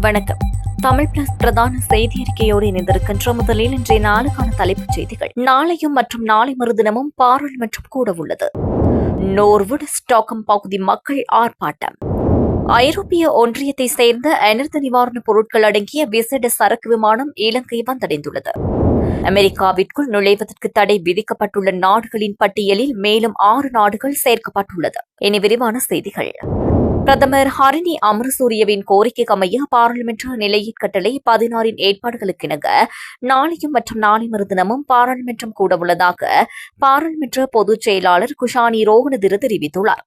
வணக்கம். தமிழ் பிளஸ் பிரதான செய்தி அறிக்கையோடு இணைந்திருக்கின்ற முதலில் இன்றைய நாளுக்கான தலைப்புச் செய்திகள். நாளையும் மற்றும் நாளை மறுதினமும் பாராளுமன்றம் கூட உள்ளது. நோர்வுட் ஸ்டாக்கம் பகுதி மக்கள் ஆர்ப்பாட்டம். ஐரோப்பிய ஒன்றியத்தை சேர்ந்த அனர்த்த நிவாரணப் பொருட்கள் அடங்கிய விசேட சரக்கு விமானம் இலங்கை வந்தடைந்துள்ளது. அமெரிக்காவிற்குள் நுழைவதற்கு தடை விதிக்கப்பட்டுள்ள நாடுகளின் பட்டியலில் மேலும் ஆறு நாடுகள் சேர்க்கப்பட்டுள்ளது. இனி விரிவான செய்திகள். பிரதமர் ஹரிணி அமரசூரியவின் கோரிக்கைக்கு அமைய பாராளுமன்ற நிலையின் கட்டளை பதினாறின் ஏற்பாடுகளுக்கிணங்க நாளையும் மற்றும் நாளை மறுதினமும் பாராளுமன்றம் கூட உள்ளதாக பாராளுமன்ற பொதுச் செயலாளர் குஷானி ரோகணதிரு தெரிவித்துள்ளார்.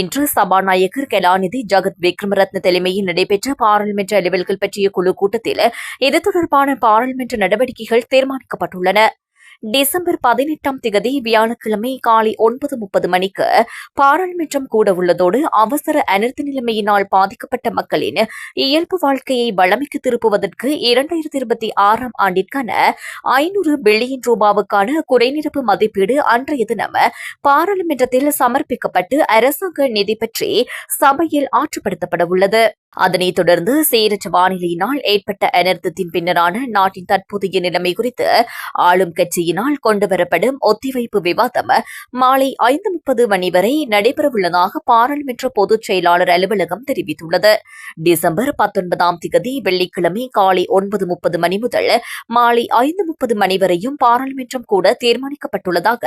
இன்று சபாநாயகர் கலாநிதி ஜகத் விக்ரமரத்ன தலைமையில் நடைபெற்ற பாராளுமன்ற அலுவல்கள் பற்றிய குழு கூட்டத்தில் இது தொடர்பான பாராளுமன்ற நடவடிக்கைகள் தீர்மானிக்கப்பட்டுள்ளன. டிசம்பர் பதினெட்டாம் திகதி வியாழக்கிழமை காலை ஒன்பது முப்பது மணிக்கு பாராளுமன்றம் கூட உள்ளதோடு அவசர அனர்த்த நிலைமையினால் பாதிக்கப்பட்ட மக்களின் இயல்பு வாழ்க்கையை வளமைக்கு திருப்புவதற்கு இரண்டாயிரத்தி இருபத்தி ஆறாம் ஆண்டிற்கான ஐநூறு பில்லியன் ரூபாவுக்கான குறைநிரப்பு மதிப்பீடு அன்றைய தினம் பாராளுமன்றத்தில் சமர்ப்பிக்கப்பட்டு அரசாங்க நிதி பற்றி சபையில் ஆற்றுப்படுத்தப்பட உள்ளது அதனைத் தொடர்ந்து சீரற்ற வானிலையினால் ஏற்பட்ட அனர்த்தத்தின் பின்னரான நாட்டின் தற்போதைய நிலைமை குறித்து ஆளும் கட்சியினால் கொண்டுவரப்படும் ஒத்திவைப்பு விவாதம் மாலை ஐந்து முப்பது மணி வரை நடைபெறவுள்ளதாக பாராளுமன்ற பொதுச் செயலாளர் அலுவலகம் தெரிவித்துள்ளது. டிசம்பர் பத்தொன்பதாம் திகதி வெள்ளிக்கிழமை காலை ஒன்பது முப்பது மணி முதல் மாலை ஐந்து முப்பது மணி வரையும் பாராளுமன்றம் கூட தீர்மானிக்கப்பட்டுள்ளதாக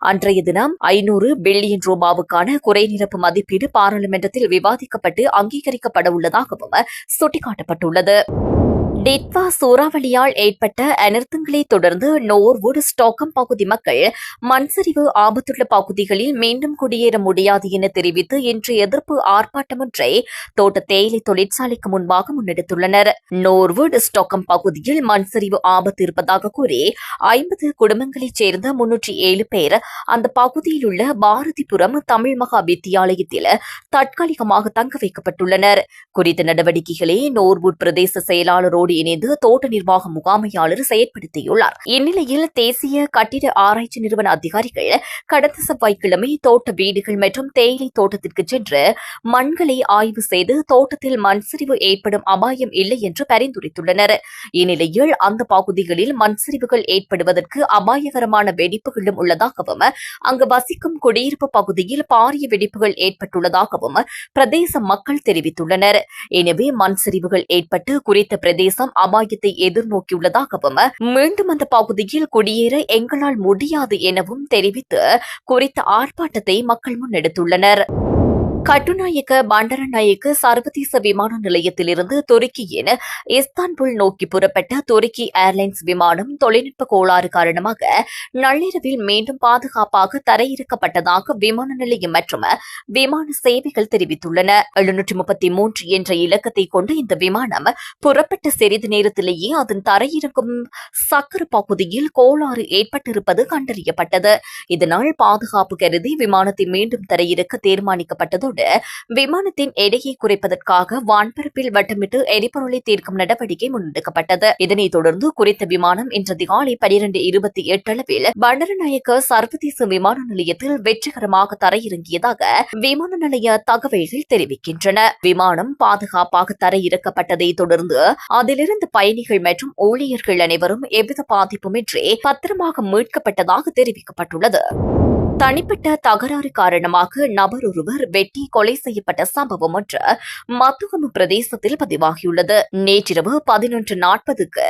அன்றைய தினம் ஐநூறு பில்லியன் ரூபாவுக்கான குறைநிரப்பு மதிப்பீடு பாராளுமன்றத்தில் விவாதிக்கப்பட்டு அங்கீகரிக்கப்பட உள்ளதாகவும் சுட்டிக்காட்டப்பட்டுள்ளது. டிட்வா சூறாவளியால் ஏற்பட்ட அனர்த்தங்களை தொடர்ந்து நோர்வுட் ஸ்டாக்கம் பகுதி மக்கள் மண்சரிவு ஆபத்துள்ள பகுதிகளில் மீண்டும் குடியேற முடியாது என தெரிவித்து இன்று எதிர்ப்பு ஆர்ப்பாட்டம் ஒன்றை தோட்ட தேயிலை தொழிற்சாலைக்கு முன்பாக முன்னெடுத்துள்ளனர். நோர்வுட் ஸ்டாக்கம் பகுதியில் மண்சரிவு ஆபத்து இருப்பதாக கூறி ஐம்பது குடும்பங்களைச் சேர்ந்த முன்னூற்றி ஏழு பேர் அந்த பகுதியில் உள்ள பாரதிபுரம் தமிழ் மகா வித்தியாலயத்தில் தற்காலிகமாக தங்க வைக்கப்பட்டுள்ளனர். குறித்த நடவடிக்கைகளை நோர்வுட் பிரதேச செயலாளரோடு இணைந்து தோட்ட நிர்வாக முகாமையாளர் செயற்படுத்தியுள்ளார். இந்நிலையில் தேசிய கட்டிட ஆராய்ச்சி நிறுவன அதிகாரிகள் கடந்த செவ்வாய்க்கிழமை தோட்ட வீடுகள் மற்றும் தேயிலை தோட்டத்திற்கு சென்று மண்களை ஆய்வு செய்து தோட்டத்தில் மண் சரிவு ஏற்படும் அபாயம் இல்லை என்று பரிந்துரைத்துள்ளனர். இந்நிலையில் அந்த பகுதிகளில் மண் சரிவுகள் ஏற்படுவதற்கு அபாயகரமான வெடிப்புகளும் உள்ளதாகவும் அங்கு வசிக்கும் குடியிருப்பு பகுதியில் பாரிய வெடிப்புகள் ஏற்பட்டுள்ளதாகவும் பிரதேச மக்கள் தெரிவித்துள்ளனர். எனவே மண் சரிவுகள் ஏற்பட்டு குறித்த பிரதேசம் அபாயத்தை எதிர்நோக்கியுள்ளதாகவும் மீண்டும் அந்த பகுதியில் குடியேற எங்களால் முடியாது எனவும் தெரிவித்து குறித்த ஆர்ப்பாட்டத்தை மக்கள் முன்னெடுத்துள்ளனர் கட்டுநாயக்க பண்டரநாயக்க சர்வதேச விமான நிலையத்திலிருந்து என இஸ்தான்புல் நோக்கி புறப்பட்ட துருக்கி ஏர்லைன்ஸ் விமானம் தொழில்நுட்ப கோளாறு காரணமாக நள்ளிரவில் மீண்டும் பாதுகாப்பாக தரையிறக்கப்பட்டதாக விமான நிலையம் மற்றும் விமான சேவைகள் தெரிவித்துள்ளன. எழுநூற்றி முப்பத்தி மூன்று என்ற இலக்கத்தை கொண்ட இந்த விமானம் புறப்பட்ட சிறிது நேரத்திலேயே அதன் தரையிறக்கும் சக்கர பகுதியில் கோளாறு ஏற்பட்டிருப்பது கண்டறியப்பட்டது. இதனால் பாதுகாப்பு கருதி விமானத்தை மீண்டும் தரையிறக்க அதோடு விமானத்தின் எடையை குறைப்பதற்காக வான்பரப்பில் வட்டமிட்டு எரிபொருளை தீர்க்கும் நடவடிக்கை முன்னெடுக்கப்பட்டது. இதனைத் தொடர்ந்து குறித்த விமானம் இன்று அதிகாலை பனிரெண்டு இருபத்தி எட்டு அளவில் பண்டரநாயக்க சர்வதேச விமான நிலையத்தில் வெற்றிகரமாக தரையிறங்கியதாக விமான நிலைய தகவல்கள் தெரிவிக்கின்றன. விமானம் பாதுகாப்பாக தரையிறக்கப்பட்டதை தொடர்ந்து அதிலிருந்து பயணிகள் மற்றும் ஊழியர்கள் அனைவரும் எவ்வித பாதிப்புமின்றி பத்திரமாக மீட்கப்பட்டதாக தெரிவிக்கப்பட்டுள்ளது. தனிப்பட்ட தகராறு காரணமாக நபர் ஒருவர் வெட்டி கொலை செய்யப்பட்ட சம்பவம் ஒன்று மத்துகம பிரதேசத்தில் பதிவாகியுள்ளது. நேற்றிரவு பதினொன்று நாற்பதுக்கு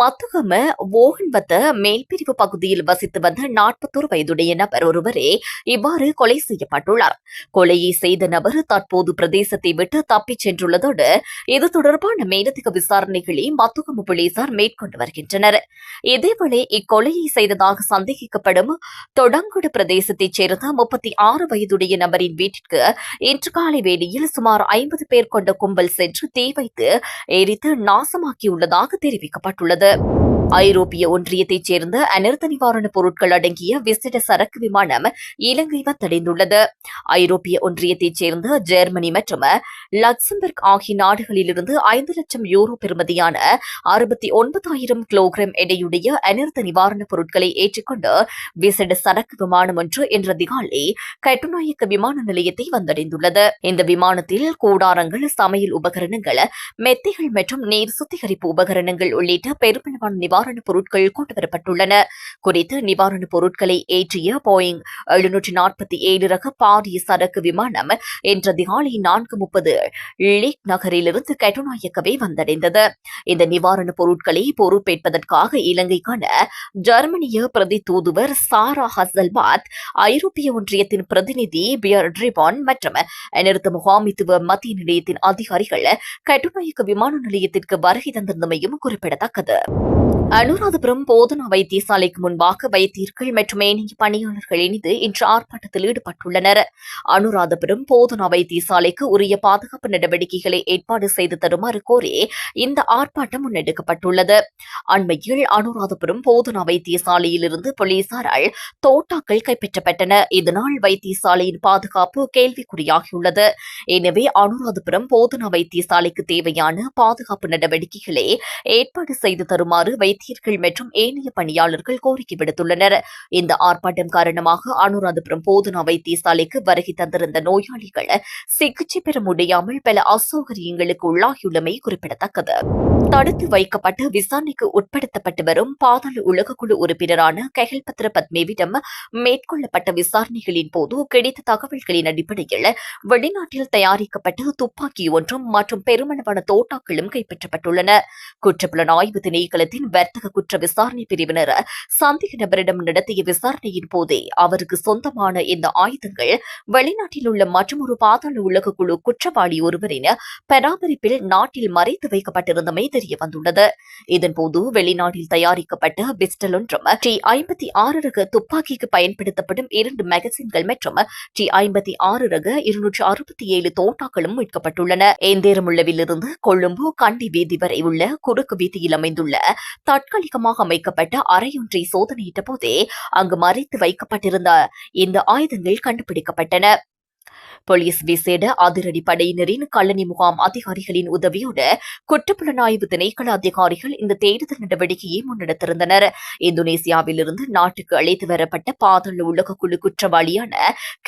மத்துகம ஓகன்பத்த மேல்பிரிவு பகுதியில் வசித்து வந்த நாற்பத்தோரு வயதுடைய நபர் ஒருவரே இவ்வாறு கொலை செய்யப்பட்டுள்ளார். கொலையை செய்த நபர் தற்போது பிரதேசத்தை விட்டு தப்பிச் சென்றுள்ளதோடு இது தொடர்பான மேலதிக விசாரணைகளை மத்துகம போலீசார் மேற்கொண்டு வருகின்றனர். இதேவேளை இக்கொலையை செய்ததாக சந்தேகிக்கப்படும் தொடங்குடு பிரதேசத்தைச் சேர்ந்த முப்பத்தி ஆறு வயதுடைய நபரின் வீட்டிற்கு இன்று காலை வேளையில் சுமார் ஐம்பது பேர் கொண்ட கும்பல் சென்று தீ வைத்து எரித்து நாசமாக்கியுள்ளதாக தெரிவிக்கப்பட்டுள்ளது. ஐரோப்பிய ஒன்றியத்தைச் சேர்ந்த அனர்த்த நிவாரண பொருட்கள் அடங்கிய விசிட சரக்கு விமானம் இலங்கை வந்தடைந்துள்ளது. ஐரோப்பிய ஒன்றியத்தைச் சேர்ந்த ஜெர்மனி மற்றும் லக்சம்பர்க் ஆகிய நாடுகளிலிருந்து ஐந்து லட்சம் யூரோ பெறுமதியான அறுபத்தி ஒன்பதாயிரம் கிலோகிராம் எடையுடைய அனர்த்த நிவாரணப் பொருட்களை ஏற்றுக்கொண்டு விசிட சரக்கு விமானம் ஒன்று என்ற திகாலை கட்டுநாயக்க விமான நிலையத்தை வந்தடைந்துள்ளது. இந்த விமானத்தில் கூடாரங்கள் சமையல் உபகரணங்கள் மெத்தைகள் மற்றும் நீர் சுத்திகரிப்பு உபகரணங்கள் உள்ளிட்ட பெருமளவான நிவாரணப் பொருட்கள் கொண்டுவரப்பட்டுள்ளன குறித்து நிவாரணப் பொருட்களை ஏற்றிய போயிங் எழுநூற்றி நாற்பத்தி ஏழு ரக பாரிய சரக்கு விமானம் என்ற அதிகாலை நான்கு முப்பது லீக் நகரிலிருந்து கட்டுநாயக்கவே வந்தடைந்தது. இந்த நிவாரணப் பொருட்களை பொறுப்பேற்பதற்காக இலங்கைக்கான ஜெர்மனிய பிரதி தூதுவர் சாரா ஹசல்பாத் ஐரோப்பிய ஒன்றியத்தின் பிரதிநிதி பியர் ட்ரிபான் மற்றும் நிறுத்த முகாமித்துவ மத்திய நிலையத்தின் அதிகாரிகள் கட்டுநாயக்க விமான நிலையத்திற்கு வருகை தந்திருந்தமையும் குறிப்பிடத்தக்கது. அனுராதபுரம் போதனா வைத்தியசாலைக்கு முன்பாக வைத்தியர்கள் மற்றும் ஏனைய பணியாளர்கள் இணைந்து இன்று ஆர்ப்பாட்டத்தில் ஈடுபட்டுள்ளனர். அனுராதபுரம் போதனா வைத்தியசாலைக்கு உரிய பாதுகாப்பு நடவடிக்கைகளை ஏற்பாடு செய்து தருமாறு கோரி இந்த ஆர்ப்பாட்டம் முன்னெடுக்கப்பட்டுள்ளது. அண்மையில் அனுராதபுரம் போதனா வைத்தியசாலையிலிருந்து போலீசாரால் தோட்டாக்கள் கைப்பற்றப்பட்டன. இதனால் வைத்தியசாலையின் பாதுகாப்பு கேள்விக்குறியாகியுள்ளது. எனவே அனுராதபுரம் போதனா வைத்தியசாலைக்கு தேவையான பாதுகாப்பு நடவடிக்கைகளை ஏற்பாடு செய்து தருமாறு வைத்திய வைத்தியர்கள் மற்றும் ஏனைய பணியாளர்கள் கோரிக்கை விடுத்துள்ளனர். இந்த ஆர்ப்பாட்டம் காரணமாக அனுராதபுரம் போதனா வைத்தியசாலைக்கு வருகை தந்திருந்த நோயாளிகள் சிகிச்சை பெற முடியாமல் பல அசௌகரியங்களுக்கு உள்ளாகியுள்ளமை குறிப்பிடத்தக்கது. தடுத்து வைக்கப்பட்டு விசாரணைக்கு உட்படுத்தப்பட்டு வரும் பாதாள உலகக்குழு உறுப்பினரான கெகல்பத்ர பத்மேவிடம் மேற்கொள்ளப்பட்ட விசாரணைகளின் போது கிடைத்த தகவல்களின் அடிப்படையில் வெளிநாட்டில் தயாரிக்கப்பட்ட துப்பாக்கி ஒன்றும் மற்றும் பெருமளவான தோட்டாக்களும் கைப்பற்றப்பட்டுள்ளன. குற்றப்புலனாய்வு திணைக்களத்தின் வர்த்தக குற்ற விசாரணை பிரிவினர் சந்தேக நபரிடம் நடத்திய விசாரணையின் போதே அவருக்கு சொந்தமான இந்த ஆயுதங்கள் வெளிநாட்டில் உள்ள மற்றொரு பாதாள உலக குழு குற்றவாளி ஒருவரின் பராமரிப்பில் நாட்டில் மறைத்து வைக்கப்பட்டிருந்தமை தெரிய வந்துள்ளது இதன்போது வெளிநாட்டில் தயாரிக்கப்பட்ட பிஸ்டல் ஒன்றும் டி ஐம்பத்தி ஆறு ரக துப்பாக்கிக்கு பயன்படுத்தப்படும் இரண்டு மேகசின்கள் மற்றும் டி ஐம்பத்தி ஆறு ரக இருநூற்று அறுபத்தி ஏழு தோட்டாக்களும் மீட்கப்பட்டுள்ளன. ஏந்தேரமுள்ளவிலிருந்து கொழும்பு கண்டி வீதி வரை உள்ள குறுக்கு வீதியில் அமைந்துள்ள தற்காலிகமாக அமைக்கப்பட்ட அறையொன்றை சோதனையிட்ட போதே அங்கு மறைத்து வைக்கப்பட்டிருந்த இந்த ஆயுதங்கள் கண்டுபிடிக்கப்பட்டன. போலீஸ் விசேட அதிரடி படையினரின் கல்லணி முகாம் அதிகாரிகளின் உதவியோடு குற்றப்புலனாய்வு திணைக்கள அதிகாரிகள் இந்த தேடுதல் நடவடிக்கையை முன்னெடுத்திருந்தனர். இந்தோனேசியாவிலிருந்து நாட்டுக்கு அழைத்து வரப்பட்ட பாதாள உலக குழு குற்றவாளியான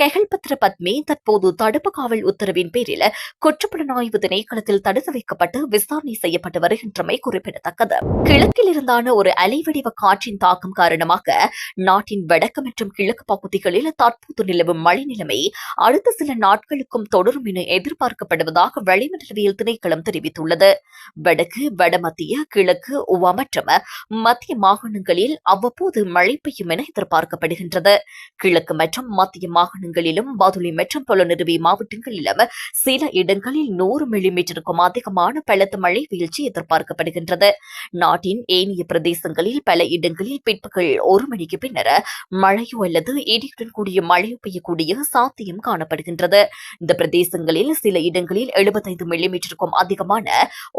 கெகல்பத்ர பத்மே தற்போது தடுப்பு காவல் உத்தரவின் பேரில் குற்றப்புலனாய்வு திணைக்களத்தில் தடுத்து வைக்கப்பட்டு விசாரணை செய்யப்பட்டு வருகின்றமை குறிப்பிடத்தக்கது. கிழக்கில் இருந்தான ஒரு அலைவடிவ காற்றின் தாக்கம் காரணமாக நாட்டின் வடக்கு மற்றும் கிழக்கு பகுதிகளில் தற்போது நிலவும் மழை நிலைமை அடுத்த சில நாட்களுக்கும் தொடரும் என எதிர்பார்க்கப்படுவதாக வளிமண்டலவியல் திணைக்களம் தெரிவித்துள்ளது. வடக்கு வடமத்திய கிழக்கு உவா மற்றும் மத்திய மாகாணங்களில் அவ்வப்போது மழை பெய்யும் என எதிர்பார்க்கப்படுகின்றது. கிழக்கு மற்றும் மத்திய மாகாணங்களிலும் பதுளை மற்றும் பொலனருவி மாவட்டங்களிலும் சில இடங்களில் நூறு மில்லிமீட்டருக்கும் அதிகமான பலத்த மழை வீழ்ச்சி எதிர்பார்க்கப்படுகின்றது. நாட்டின் ஏனைய பிரதேசங்களில் பல இடங்களில் பிற்பகல் ஒரு மணிக்கு பின்னர் மழையோ அல்லது இடியுடன் கூடிய மழை பெய்யக்கூடிய சாத்தியம் காணப்படுகின்றது. இந்த பிரதேசங்களில் சில இடங்களில் எழுபத்தைந்து மில்லிமீட்டருக்கும் அதிகமான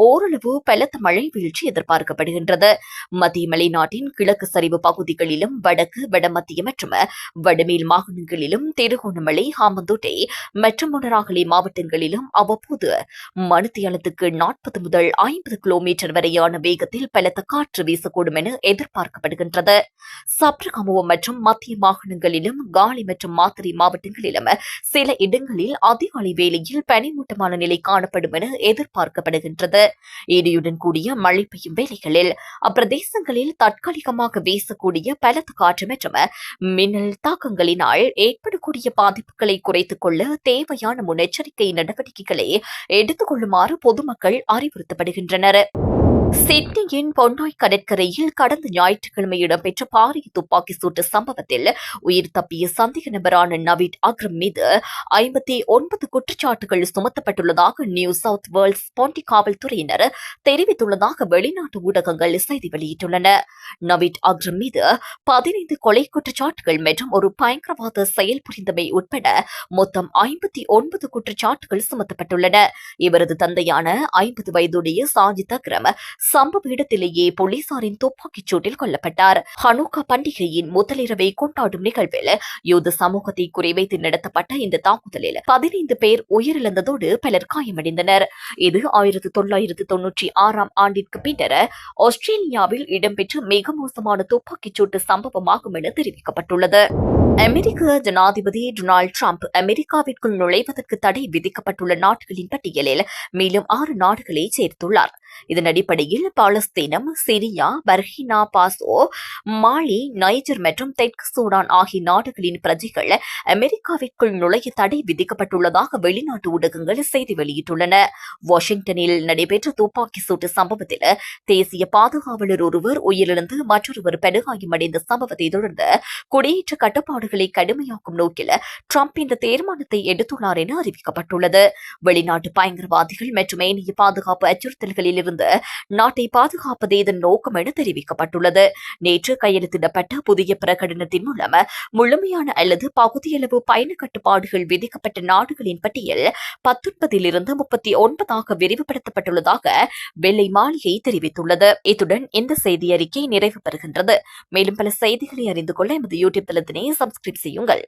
ஓரளவு பலத்த மழை வீழ்ச்சி எதிர்பார்க்கப்படுகின்றது. மத்திய மலைநாட்டின் கிழக்கு சரிவு பகுதிகளிலும் வடக்கு வடமத்திய மற்றும் வடமேல் மாகாணங்களிலும் திருகோணமலை ஹாமந்தோட்டை மற்றும் முனராகலை மாவட்டங்களிலும் அவ்வப்போது மணித்தியாலத்துக்கு நாற்பது முதல் ஐம்பது கிலோமீட்டர் வரையான வேகத்தில் பலத்த காற்று வீசக்கூடும் என எதிர்பார்க்கப்படுகின்றது. சப்ரகமுவம் மற்றும் மத்திய மாகாணங்களிலும் காலி மற்றும் மாத்திரை மாவட்டங்களிலும் சில இடங்களில் அதிகாலை வேளையில் பனிமூட்டமான நிலை காணப்படும் என எதிர்பார்க்கப்படுகின்றது. இடியுடன் கூடிய மழை பெய்யும் வேளைகளில் அப்பிரதேசங்களில் தற்காலிகமாக வீசக்கூடிய பலத்த காற்று மற்றும் மின்னல் தாக்கங்களினால் ஏற்படக்கூடிய பாதிப்புகளை குறைத்துக் கொள்ள தேவையான முன்னெச்சரிக்கை நடவடிக்கைகளை எடுத்துக் கொள்ளுமாறு பொதுமக்கள் அறிவுறுத்தப்படுகின்றனர். சிட்னியின் பொன்னாய் கடற்கரையில் கடந்த ஞாயிற்றுக்கிழமை இடம்பெற்ற பாரிய துப்பாக்கி சூட்டு சம்பவத்தில் உயிர் தப்பிய சந்தேக நபரான நவீத் அக்ரம் மீது ஐம்பத்தி ஒன்பது குற்றச்சாட்டுகள் சுமத்தப்பட்டுள்ளதாக நியூ சவுத் வேல்ஸ் பாண்டி காவல்துறையினர் தெரிவித்துள்ளதாக வெளிநாட்டு ஊடகங்கள் செய்தி வெளியிட்டுள்ளன. நவீத் அக்ரம் மீது பதினைந்து கொலை குற்றச்சாட்டுகள் மற்றும் ஒரு பயங்கரவாத செயல் புரிந்தமை உட்பட மொத்தம் ஐம்பத்தி ஒன்பது குற்றச்சாட்டுகள் சுமத்தப்பட்டுள்ளன. இவரது தந்தையான ஐம்பது வயதுடைய சாஜித் அக்ரம் சம்பவ இடத்திலேயே போலீசாரின் துப்பாக்கிச் சூட்டில் கொல்லப்பட்டார். ஹனுக்கா பண்டிகையின் முதலிரவை கொண்டாடும் நிகழ்வில் யூத சமூகத்தை குறிவைத்து நடத்தப்பட்ட இந்த தாக்குதலில் பதினைந்து பேர் உயிரிழந்ததோடு பலர் காயமடைந்தனர். இது ஆயிரத்தி தொள்ளாயிரத்து தொன்னூற்றி ஆறாம் ஆண்டிற்கு பின்னர் ஆஸ்திரேலியாவில் இடம்பெற்ற மிக மோசமான துப்பாக்கிச் சூட்டு சம்பவமாகும் என தெரிவிக்கப்பட்டுள்ளது. அமெரிக்க ஜனாதிபதி டொனால்டு டிரம்ப் அமெரிக்காவிற்குள் நுழைவதற்கு தடை விதிக்கப்பட்டுள்ள நாடுகளின் பட்டியலில் மேலும் ஆறு நாடுகளை சேர்த்துள்ளார். இதன் அடிப்படையில் பாலஸ்தீனம் Syria Burkina Faso Mali Niger மற்றும் தெற்கு சூடான் ஆகிய நாடுகளின் பிரஜைகள் அமெரிக்காவிற்குள் நுழைய தடை விதிக்கப்பட்டுள்ளதாக வெளிநாட்டு ஊடகங்கள் செய்தி வெளியிட்டுள்ளன. வாஷிங்டனில் நடைபெற்ற துப்பாக்கி சூட்டு சம்பவத்தில் தேசிய பாதுகாவலர் ஒருவர் உயிரிழந்து மற்றொருவர் படுகாயமடைந்த சம்பவத்தை தொடர்ந்து குடியேற்ற கட்டுப்பாடுகளை கடுமையாக்கும் நோக்கில் ட்ரம்ப் இந்த தீர்மானத்தை எடுத்துள்ளார் என அறிவிக்கப்பட்டுள்ளது. வெளிநாட்டு பயங்கரவாதிகள் மற்றும் ஏனைய பாதுகாப்பு அச்சுறுத்தல்களில் இருந்து நாட்டை பாதுகாப்பதே இதன் நோக்கம் என தெரிவிக்கப்பட்டுள்ளது. நேற்று கையெழுத்திடப்பட்ட புதிய பிரகடனத்தின் மூலம் முழுமையான அல்லது பகுதியளவு பயண கட்டுப்பாடுகள் விதிக்கப்பட்ட நாடுகளின் பட்டியல் பத்தொன்பதிலிருந்து முப்பத்தி ஒன்பதாக விரிவுபடுத்தப்பட்டுள்ளதாக வெள்ளை மாளிகை தெரிவித்துள்ளது. இத்துடன் இந்த செய்தி அறிக்கை நிறைவு பெறுகின்றது. மேலும் பல செய்திகளை அறிந்து கொள்ள எமது யூடியூப் தளத்தினை சப்ஸ்கிரைப் செய்யுங்கள்.